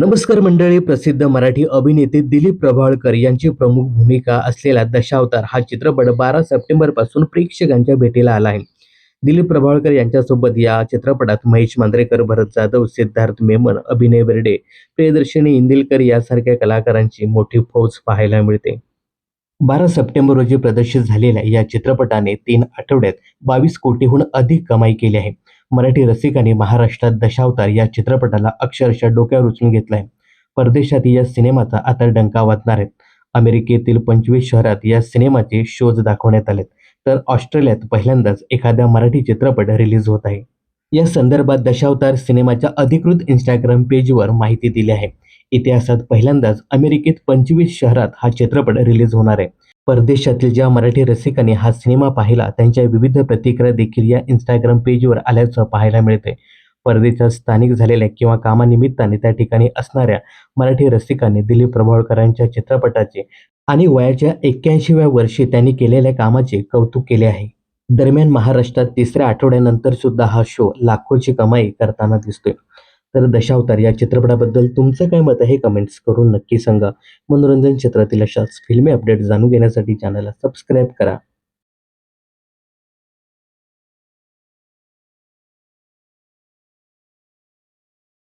नमस्कार मंडळी प्रसिद्ध मराठी अभिनेते दिलीप प्रभाळकर यांची प्रमुख भूमिका असलेला दशावतार हा चित्रपट बारा सप्टेंबरपासून प्रेक्षकांच्या भेटीला आला आहे. दिलीप प्रभाळकर यांच्यासोबत या चित्रपटात महेश मांद्रेकर भरत जाधव सिद्धार्थ मेमन अभिनय बेर्डे प्रियदर्शनी इंदिलकर यासारख्या कलाकारांची मोठी फौज पाहायला मिळते. बारा सप्टेंबर रोजी प्रदर्शित झालेल्या या चित्रपटाने तीन आठवड्यात बावीस कोटीहून अधिक कमाई केली आहे. मराठी रसिकांनी महाराष्ट्रात दशावतार या चित्रपटाला अक्षरशः डोक्यावर उचलून घेतलाय आहे. परदेशात या सिनेमाचा आता डंका वाजणार आहे. अमेरिकेतील पंचवीस शहरात या सिनेमाचे शोज दाखवण्यात आलेत. तर ऑस्ट्रेलियात पहिल्यांदाच एखादा मराठी चित्रपट रिलीज होत आहे. या संदर्भात दशावतार सिनेमाच्या अधिकृत इंस्टाग्राम पेजवर माहिती दिली आहे. इतिहासात पहिल्यांदाच अमेरिकेत पंचवीस शहरात हा चित्रपट रिलीज होणार आहे. परदेशातील ज्या मराठी रसिकांनी हा सिनेमा पाहिला त्यांच्या विविध प्रतिक्रिया देखील या इंस्टाग्राम पेजवर आल्याचं पाहायला मिळते परदेशात स्थानिक झालेल्या किंवा कामानिमित्ताने त्या ठिकाणी असणाऱ्या मराठी रसिकांनी दिलीप प्रभावळकरांच्या चित्रपटाचे आणि वयाच्या एक्क्याऐंशीव्या वर्षी त्यांनी केलेल्या कामाचे कौतुक केले आहे. दरम्यान महाराष्ट्रात तिसऱ्या आठवड्यानंतर सुद्धा हा शो लाखोची कमाई करताना दिसतोय. तर दशावतार या चित्रपटाबद्दल तुमचं काय मत आहे कमेंट्स करून नक्की सांगा. मनोरंजन क्षेत्रातील अशाच फिल्मी अपडेट जाणून घेण्यासाठी चॅनलला सबस्क्राईब करा.